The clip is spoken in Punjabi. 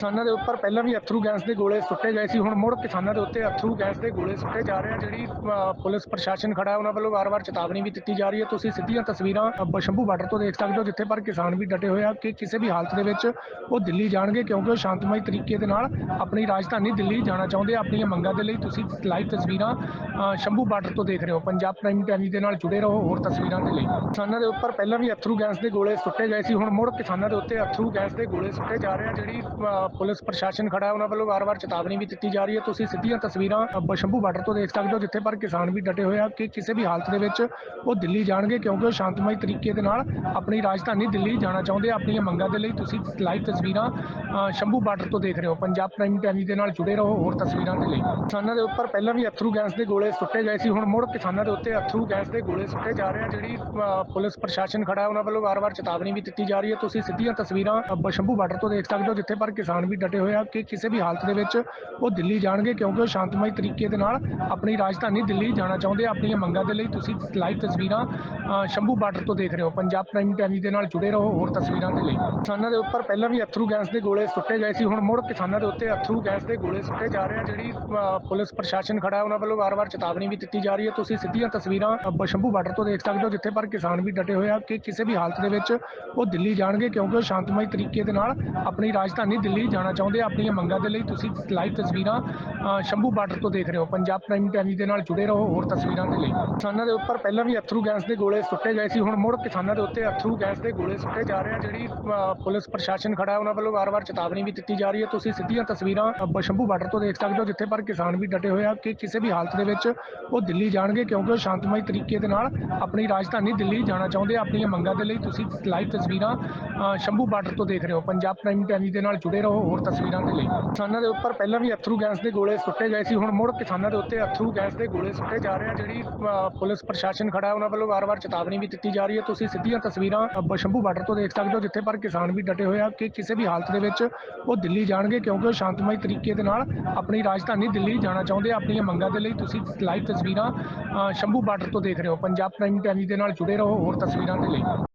ਕਿਸਾਨਾਂ ਦੇ ਉੱਪਰ ਪਹਿਲਾਂ ਵੀ ਅਥਰੂ ਗੈਸ ਦੇ ਗੋਲੇ ਸੁੱਟੇ ਗਏ ਸੀ, ਹੁਣ ਮੁੜ ਕਿਸਾਨਾਂ ਦੇ ਉੱਤੇ ਅਥਰੂ ਗੈਸ ਦੇ ਗੋਲੇ ਸੁੱਟੇ ਜਾ ਰਹੇ ਆ, ਜਿਹੜੀ ਪੁਲਿਸ ਪ੍ਰਸ਼ਾਸਨ ਖੜਾ ਹੈ, ਉਹਨਾਂ ਵੱਲੋਂ ਵਾਰ-ਵਾਰ ਚੇਤਾਵਨੀ ਵੀ ਦਿੱਤੀ ਜਾ ਰਹੀ ਹੈ। ਤੁਸੀਂ ਸਿੱਧੀਆਂ ਤਸਵੀਰਾਂ ਸ਼ੰਭੂ ਬਾਰਡਰ ਤੋਂ ਦੇਖ ਸਕਦੇ ਹੋ, ਜਿੱਥੇ ਪਰ ਕਿਸਾਨ ਵੀ ਡਟੇ ਹੋਏ ਆ ਕਿ ਕਿਸੇ ਵੀ ਹਾਲਤ ਦੇ ਵਿੱਚ ਉਹ ਦਿੱਲੀ ਜਾਣਗੇ, ਕਿਉਂਕਿ ਉਹ ਸ਼ਾਂਤਮਈ ਤਰੀਕੇ ਦੇ ਨਾਲ ਆਪਣੀ ਰਾਜਧਾਨੀ ਦਿੱਲੀ ਜਾਣਾ ਚਾਹੁੰਦੇ ਆ। ਆਪਣੀਆਂ ਮੰਗਾਂ ਦੇ ਲਈ ਤੁਸੀਂ ਲਾਈਵ ਤਸਵੀਰਾਂ ਸ਼ੰਭੂ ਬਾਰਡਰ ਤੋਂ ਦੇਖ ਰਹੇ ਹੋ। ਪੰਜਾਬ ਪ੍ਰਾਈਮ ਟੈਲੀ ਦੇ ਨਾਲ ਜੁੜੇ ਰਹੋ, ਹੋਰ ਤਸਵੀਰਾਂ ਦੇ ਲਈ। ਕਿਸਾਨਾਂ ਦੇ ਉੱਪਰ ਪਹਿਲਾਂ ਵੀ ਅਥਰੂ ਗੈਸ ਦੇ ਗੋਲੇ ਸੁੱਟੇ ਗਏ ਸੀ, ਹੁਣ ਮੁੜ ਕਿਸਾਨਾਂ ਦੇ ਉੱਤੇ ਅਥਰੂ ਗੈਸ ਦੇ ਗੋਲੇ ਸੁੱਟੇ ਜਾ ਰਹੇ ਆ, ਜਿਹੜੀ ਪੁਲਿਸ ਪ੍ਰਸ਼ਾਸਨ ਖੜਾ ਹੈ ਉਹਨਾਂ ਵੱਲੋਂ ਵਾਰ-ਵਾਰ ਚੇਤਾਵਨੀ ਵੀ ਦਿੱਤੀ ਜਾ ਰਹੀ ਹੈ। ਤੁਸੀਂ ਸਿੱਧੀਆਂ ਤਸਵੀਰਾਂ ਬਸ਼ੰਭੂ ਬਾਰਡਰ ਤੋਂ ਦੇਖ ਸਕਦੇ ਹੋ ਜਿੱਥੇ ਪਰ ਕਿਸਾਨ ਵੀ ਡਟੇ ਹੋਏ ਆ ਕਿ ਕਿਸੇ ਵੀ ਹਾਲਤ ਦੇ ਵਿੱਚ ਉਹ ਦਿੱਲੀ ਜਾਣਗੇ ਕਿਉਂਕਿ ਉਹ ਸ਼ਾਂਤਮਈ ਤਰੀਕੇ ਦੇ ਨਾਲ ਆਪਣੀ ਰਾਜਧਾਨੀ ਦਿੱਲੀ ਜਾਣਾ ਚਾਹੁੰਦੇ ਆ। ਆਪਣੀਆਂ ਮੰਗਾਂ ਦੇ ਲਈ ਤੁਸੀਂ ਲਾਈਵ ਤਸਵੀਰਾਂ ਸ਼ੰਭੂ ਬਾਰਡਰ ਤੋਂ ਦੇਖ ਰਹੇ ਹੋ। ਪੰਜਾਬ ਪ੍ਰਾਈਮ ਟੈਲੀ ਦੇ ਨਾਲ ਜੁੜੇ ਰਹੋ ਹੋਰ ਤਸਵੀਰਾਂ ਦੇ ਲਈ। ਕਿਸਾਨਾਂ ਦੇ ਉੱਪਰ ਪਹਿਲਾਂ ਵੀ ਅਥਰੂ ਗੈਸ ਦੇ ਗੋਲੇ ਸੁੱਟੇ ਗਏ ਸੀ ਹੁਣ ਮੁੜ ਕਿਸਾਨਾਂ ਦੇ ਉੱਤੇ ਅਥਰੂ ਗੈਸ ਦੇ ਗੋਲੇ ਸੁੱਟੇ ਜਾ ਰਹੇ ਆ ਜਿਹੜੀ ਪੁਲਿਸ ਪ੍ਰਸ਼ਾਸਨ ਖੜਾ ਹੈ ਉਹਨਾਂ ਵੱਲੋਂ ਵਾਰ-ਵਾਰ ਚੇਤਾਵਨੀ ਵੀ ਦਿੱਤੀ ਜਾ ਰਹੀ ਹੈ। ਤੁਸੀਂ ਸਿੱਧੀਆਂ ਤਸਵੀਰਾਂ ਅ, ਬਾਰਡਰ ਤੋਂ ਦੇਖ ਸਕਦੇ ਹੋ ਜਿੱਥੇ ਪਰ ਕਿਸਾਨ ਵੀ ਡਟੇ ਹੋਏ ਆ ਕਿ ਕਿਸੇ ਵੀ ਹਾਲਤ ਦੇ ਵਿੱਚ ਉਹ ਦਿੱਲੀ ਜਾਣਗੇ ਕਿਉਂਕਿ ਉਹ ਸ਼ਾਂਤਮਈ ਤਰੀਕੇ ਦੇ ਨਾਲ ਆਪਣੀ ਰਾਜਧਾਨੀ ਦਿੱਲੀ ਜਾਣਾ ਚਾਹੁੰਦੇ ਆ। ਆਪਣੀਆਂ ਮੰਗਾਂ ਦੇ ਲਈ ਤੁਸੀਂ ਲਾਈਵ ਤਸਵੀਰਾਂ ਸ਼ੰਭੂ ਬਾਰਡਰ ਤੋਂ ਦੇਖ ਰਹੇ ਹੋ। ਪੰਜਾਬ ਪ੍ਰਾਈਮ ਟੈਲੀ ਦੇ ਨਾਲ ਜੁੜੇ ਰਹੋ ਹੋਰ ਤਸਵੀਰਾਂ ਦੇ ਲਈ। ਕਿਸਾਨਾਂ ਦੇ ਉੱਪਰ ਪਹਿਲਾਂ ਵੀ ਅਥਰੂ ਗੈਸ ਦੇ ਗੋਲੇ ਸੁੱਟੇ ਗਏ ਸੀ ਹੁਣ ਮੁੜ ਕਿਸਾਨਾਂ ਦੇ ਉੱਤੇ ਅਥਰੂ ਗੈਸ ਦੇ ਗੋਲੇ ਸੁੱਟੇ ਜਾ ਰਹੇ ਆ। ਜਿਹੜੀ ਅ, ਪੁਲਿਸ ਪ੍ਰਸ਼ਾਸਨ ਖੜਾ ਹੈ ਉਹਨਾਂ ਵੱਲੋਂ ਵਾਰ-ਵਾਰ ਚੇਤਾਵਨੀ ਵੀ ਦਿੱਤੀ ਜਾ ਰਹੀ ਹੈ। ਤੁਸੀਂ ਸਿੱਧੀਆਂ ਤਸਵੀਰਾਂ ਸ਼ੰਭੂ ਬਾਰਡਰ ਤੋਂ ਦੇਖ ਸਕਦੇ ਹੋ ਜਿੱਥੇ ਪਰ ਕਿਸਾਨ ਵੀ ਡਟੇ ਹੋਏ ਆ ਕਿ ਕਿਸੇ ਵੀ ਹਾਲਤ ਦੇ ਵਿੱਚ ਉਹ ਦਿੱਲੀ ਜਾਣਗੇ ਕਿਉਂਕਿ ਉਹ ਸ਼ਾਂਤਮਈ ਤਰੀਕੇ ਦੇ ਨਾਲ ਆਪਣੀ ਰਾਜਧਾਨੀ ਦਿੱਲੀ ਜਾਣਾ ਚਾਹੁੰਦੇ ਆ ਆਪਣੀਆਂ ਮੰਗਾਂ ਦੇ ਲਈ ਤੁਸੀਂ ਲਾਈਵ ਤਸਵੀਰਾਂ ਸ਼ੰਭੂ ਬਾਰਡਰ ਤੋਂ ਦੇਖ ਰਹੇ ਹੋ। ਪੰਜਾਬ ਪ੍ਰਾਈਮ ਟੈਲੀ ਦੇ ਨਾਲ ਜੁੜੇ ਰਹੋ ਹੋਰ ਤਸਵੀਰਾਂ ਦੇ ਲਈ। ਕਿਸਾਨਾਂ ਦੇ ਉੱਪਰ ਪਹਿਲਾਂ ਵੀ ਅਥਰੂ ਗੈਸ ਦੇ ਗੋਲੇ ਸੁੱਟੇ ਗਏ ਸੀ ਹੁਣ ਮੁੜ ਕਿਸਾਨਾਂ ਦੇ ਉੱਤੇ ਅਥਰੂ ਗੈਸ ਦੇ ਗੋਲੇ ਸੁੱਟੇ ਜਾ ਰਹੇ ਆ ਜਿਹੜੀ ਪੁਲਿਸ ਪ੍ਰਸ਼ਾਸਨ ਖੜਾ ਹੈ ਉਹਨਾਂ ਵੱਲੋਂ ਵਾਰ-ਵਾਰ ਚੇਤਾਵਨੀ ਵੀ ਦਿੱਤੀ ਜਾ ਰਹੀ ਹੈ। ਤੁਸੀਂ ਸਿੱਧੀਆਂ ਤਸਵੀਰਾਂ ਅ, ਬਸ਼ੰਭੂ ਬਾਰਡਰ ਤੋਂ ਦੇਖ ਸਕਦੇ ਹੋ ਜਿੱਥੇ ਪਰ ਕਿਸਾਨ ਵੀ ਡਟੇ ਹੋਏ ਆ ਕਿ ਕਿਸੇ ਵੀ ਹਾਲਤ ਦੇ ਵਿੱਚ ਉਹ ਦਿੱਲੀ ਜਾਣਗੇ ਕਿਉਂਕਿ ਉਹ ਸ਼ਾਂਤਮਈ ਤਰੀਕੇ ਦੇ ਨਾਲ ਆਪਣੀ ਰਾਜਧਾਨੀ ਦਿੱਲੀ ਜਾਣਾ ਚਾਹੁੰਦੇ ਆ। ਆਪਣੀਆਂ ਮੰਗਾਂ ਦੇ ਲਈ ਤੁਸੀਂ ਲਾਈਵ ਤਸਵੀਰਾਂ ਸ਼ੰਭੂ ਬਾਰਡਰ ਤੋਂ ਦੇਖ ਰਹੇ ਹੋ। ਪੰਜਾਬ ਪ੍ਰਾਈਮ ਟੈਲੀ ਦੇ ਨਾਲ ਜੁੜੇ ਰਹੋ ਹੋਰ ਤਸਵੀਰਾਂ ਦੇ ਲਈ ਕਿਸਾਨਾਂ ਦੇ ਉੱਪਰ ਪਹਿਲਾਂ ਵੀ ਅਥਰੂ ਗੈਸ ਦੇ ਗੋਲੇ ਸੁੱਟੇ ਗਏ ਸੀ ਹੁਣ ਮੁੜ ਕਿਸਾਨਾਂ ਦੇ ਉੱਤੇ ਅਥਰੂ ਗੈਸ ਦੇ ਗੋਲੇ ਸੁੱਟੇ ਜਾ ਰਹੇ ਆ ਜਿਹੜੀ ਪੁਲਿਸ ਪ੍ਰਸ਼ਾਸਨ ਖੜਾ ਉਹਨਾਂ ਵੱਲੋਂ ਵਾਰ-ਵਾਰ ਚੇਤਾਵਨੀ ਵੀ ਦਿੱਤੀ ਜਾ ਰਹੀ ਹੈ। ਤੁਸੀਂ ਸਿੱਧੀਆਂ ਤਸਵੀਰਾਂ ਅ, ਬਸ਼ੰਭੂ ਬਾਰਡਰ ਤੋਂ ਦੇਖ ਸਕਦੇ ਹੋ ਜਿੱਥੇ ਪਰ ਕਿਸਾਨ ਵੀ ਡਟੇ ਹੋਏ ਆ ਕਿ ਕਿਸੇ ਵੀ ਹਾਲਤ ਦੇ ਵਿੱਚ ਉਹ ਦਿੱਲੀ ਜਾਣਗੇ ਕਿਉਂਕਿ ਉਹ ਸ਼ਾਂਤਮਈ ਤਰੀਕੇ ਦੇ ਨਾਲ ਆਪਣੀ ਰਾਜਧਾਨੀ ਦਿੱਲੀ ਜਾਣਾ ਚਾਹੁੰਦੇ ਆ ਆਪਣੀਆਂ ਮੰਗਾਂ ਦੇ ਲਈ। ਤੁਸੀਂ ਲਾਈਵ ਤਸਵੀਰਾਂ ਸ਼ੰਭੂ ਬਾਰਡਰ ਤੋਂ ਦੇਖ ਰਹੇ ਹੋ। ਪੰਜਾਬ ਪ੍ਰਾਈਮ ਟੈਲੀ ਦੇ ਨਾਲ ਜੁੜੇ ਰਹੋ ਹੋਰ ਤਸਵੀਰਾਂ ਦੇ ਲਈ।